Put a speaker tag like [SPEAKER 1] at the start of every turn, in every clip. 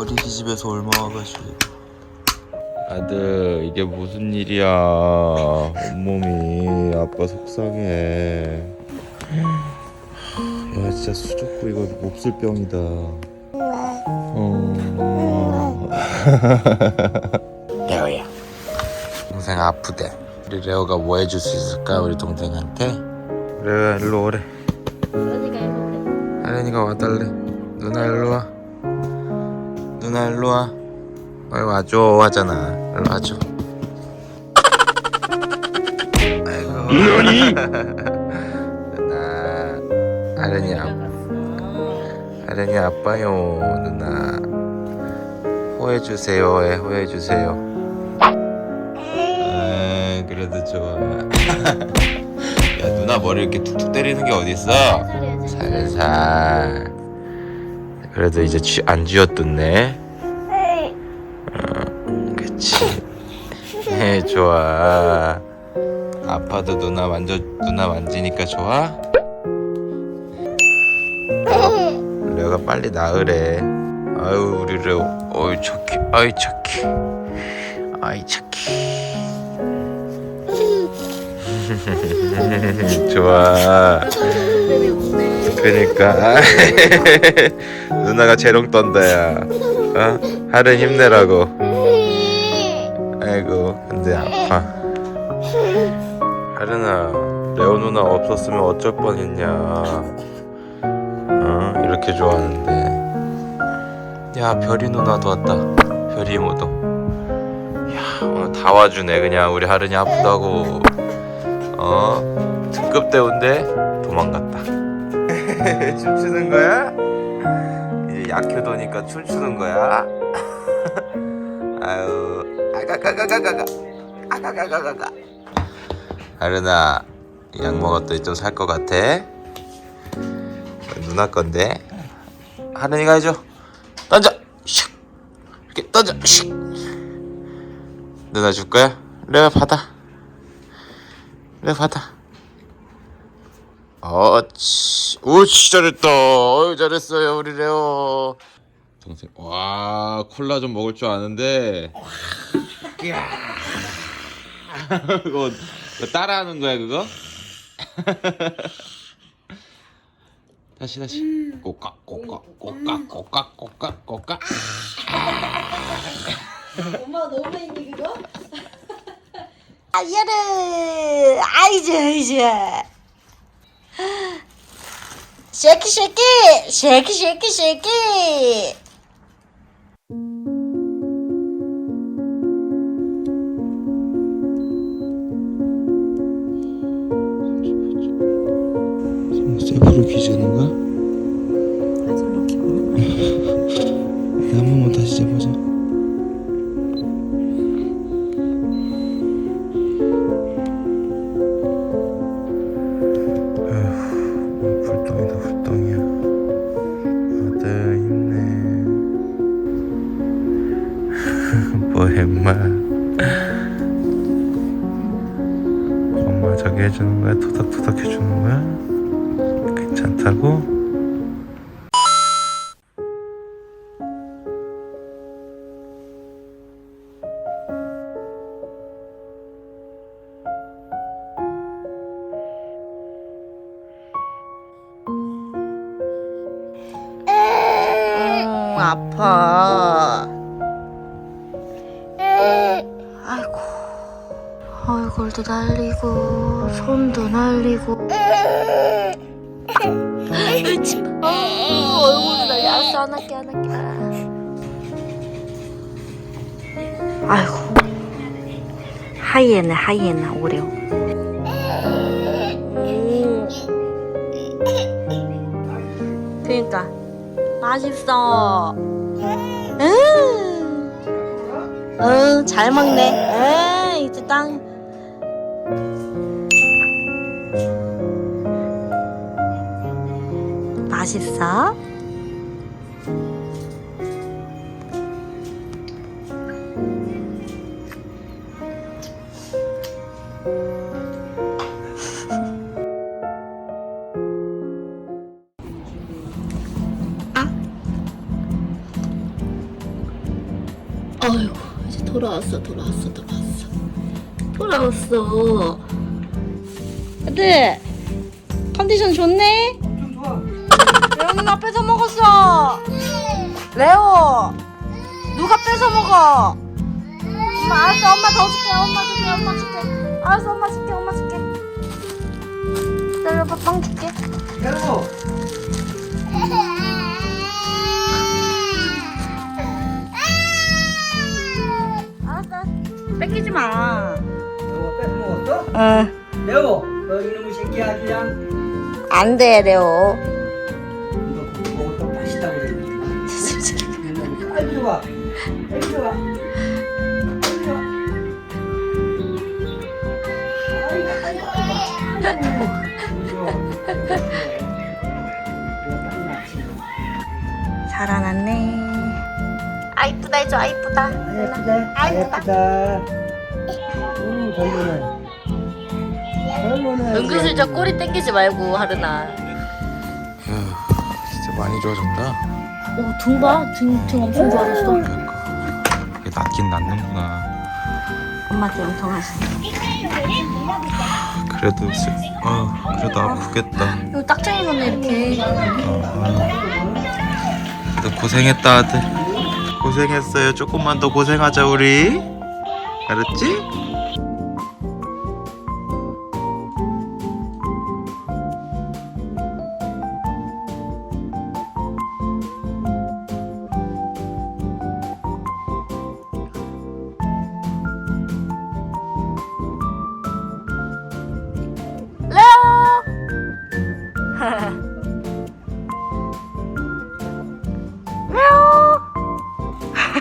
[SPEAKER 1] 씨 어린이집에서 얼마 와가지고. 아들 이게 무슨 일이야? 온몸이 아빠 속상해. 야 진짜 수족구 이거 몹쓸 병이다. 어... 레오야. 동생 아프대. 우리 레오가 뭐 해줄 수 있을까? 우리 동생한테? 레오야 일로 오래.
[SPEAKER 2] 그러니까 이거
[SPEAKER 1] 하련이가 와달래. 누나 일로 와 누나 일로 와. 빨리 와줘. 하잖아. 일로 와줘. 아이고. 누나. 하련이 아 하련이 아빠요 누나. 호해 주세요. 해 호해 주세요. 아 그래도 좋아. 야 누나 머리 이렇게 툭툭 때리는 게 어딨어?
[SPEAKER 2] 살살
[SPEAKER 1] 그래도 이제 쥐, 안 쥐어뜯네. 어, 그치. 네 좋아. 아파도 누나 만져 누나 만지니까 좋아? 레오가 빨리 나으래. 아유 우리 레오 어이 착해 아이 착해 아이 착해 좋아.
[SPEAKER 2] 뱀이 웃네
[SPEAKER 1] 그니까. 누나가 재롱 떤다야. 어? 하른 힘내라고. 아이고 근데 아파. 하른아 레오 누나 없었으면 어쩔 뻔했냐. 어? 이렇게 좋아하는데. 야 별이 누나도 왔다. 별이 이모도 야 오늘 다 와주네. 그냥 우리 하른이 아프다고 어? 특급 대우인데 도망갔다 춤추는 거야? 이제 약효도니까 춤추는 거야? 아유 아가가가가가가 아가가가가가 하른아 약 먹었더니 좀 살 것 같아? 누나 건데 하른이가 해줘 던져 슉 이렇게 던져 슉 누나 줄 거야? 레아 받아 레아 받아 어치 오치 잘했다 어유 잘했어요 우리 레오 동생 와 콜라 좀 먹을 줄 아는데. 그거, 따라하는 거야 그거? 다시 다시 꼬깍 꼬깍 꼬깍 꼬깍 꼬깍 꼬깍
[SPEAKER 2] 엄마 너무 했니 그거?
[SPEAKER 3] 아야르 아이즈 아이즈 쉐키 쉐키 쉐키
[SPEAKER 1] 괜찮다고?
[SPEAKER 3] 음 아파. 아이고. 얼굴도 날리고 손도 날리고 어, 얼굴도 날리 알았어 안 할게 안 할게 아이고 하이에나 하이에나 오레오 그니까 맛있어. 응. 응, 잘 먹네. 응, 이제 땅. 맛있어? 아유 이제 돌아왔어 돌아왔어 돌아왔어 돌아왔어 아들 컨디션 좋네? 나 뺏어 먹었어 레오 누가 뺏어 먹어 엄마 알았어 엄마 더 줄게 엄마 줄게 엄마 줄게 알았어 엄마 줄게 엄마 줄게 기다려봐 빵 줄게
[SPEAKER 4] 여보.
[SPEAKER 3] 알았어 뺏기지 마
[SPEAKER 4] 여보 뺏어 먹었어?
[SPEAKER 3] 응.
[SPEAKER 4] 여보. 너 이놈의 새끼 아주 그냥
[SPEAKER 3] 안 돼, 레오. 해줘, 아, 이쁘다.
[SPEAKER 4] 아 예쁘다.
[SPEAKER 3] 아,
[SPEAKER 4] 아
[SPEAKER 3] 예쁘다.
[SPEAKER 4] 음 별로네. 별로네.
[SPEAKER 3] 은근슬쩍 꼬리 땡기지 말고, 하르나.
[SPEAKER 1] 휴, 진짜 많이 좋아졌다.
[SPEAKER 3] 오, 등 봐. 등, 등 엄청 좋아졌어.
[SPEAKER 1] 그러니까 이게 낫긴 낫는구나.
[SPEAKER 3] 엄마한테 영통하시
[SPEAKER 1] 그래도 슬... 아 그래도 아프겠다.
[SPEAKER 3] 이거 딱쟁이거네, 이렇게.
[SPEAKER 1] 그래도 고생했다 아들. 고생했어요. 조금만 더 고생하자 우리. 알았지?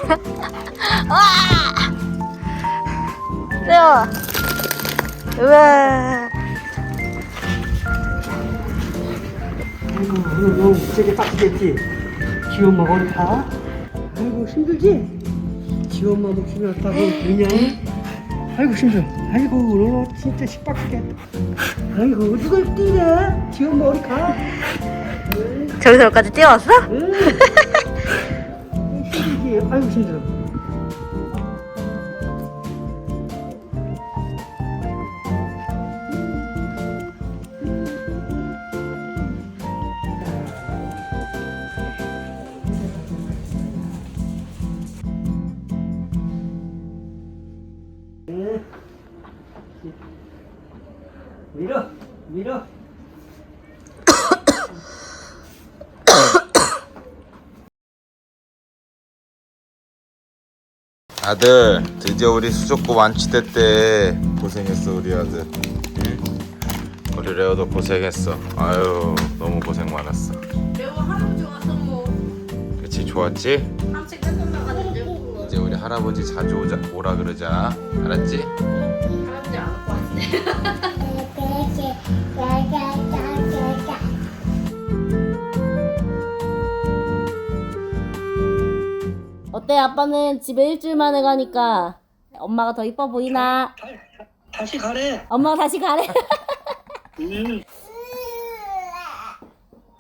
[SPEAKER 3] 와! 레오! 우와!
[SPEAKER 4] 아이고, 너 되게 빡치겠지? 지 엄마 거기 가? 아이고, 힘들지? 지 엄마 목숨이 없다고 그냥? 아이고, 힘들어. 아이고, 너 진짜 시빡치겠다. 아이고, 누가 뛰래? 지 엄마 어디 가?
[SPEAKER 3] 저기서 여기까지 뛰어왔어?
[SPEAKER 4] 응. 아이고, 힘들어.
[SPEAKER 1] 아들 드디어 우리 수족구 완치됐대. 고생했어 우리 아들. 응? 우리 레오도 고생했어. 아유 너무 고생 많았어.
[SPEAKER 2] 레오 할아버지 와서 뭐
[SPEAKER 1] 그치 좋았지?
[SPEAKER 2] 산책 끝나가지고
[SPEAKER 1] 이제 우리 할아버지 자주 오자, 오라 그러자. 알았지?
[SPEAKER 2] 할아버지 안 왔고 왔는
[SPEAKER 3] 어때 아빠는 집에 일주일 만에 가니까 엄마가 더 이뻐 보이나?
[SPEAKER 4] 다, 다시 가래.
[SPEAKER 3] 엄마가 다시 가래?
[SPEAKER 4] 응.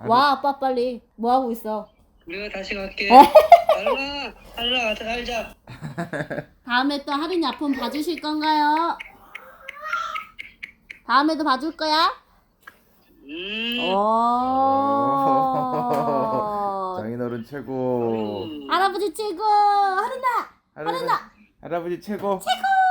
[SPEAKER 3] 와 아빠 빨리 뭐 하고 있어?
[SPEAKER 4] 내가 다시 갈게. 알라, 알라, 알자.
[SPEAKER 3] 다음에 또 하린이 아픔 봐주실 건가요? 다음에도 봐줄 거야?
[SPEAKER 4] 음.
[SPEAKER 3] 오.
[SPEAKER 1] 장인어른 최고.
[SPEAKER 3] 할아버지 최고! 하른아! 하른아!
[SPEAKER 1] 할아버지 최고.
[SPEAKER 3] 최고!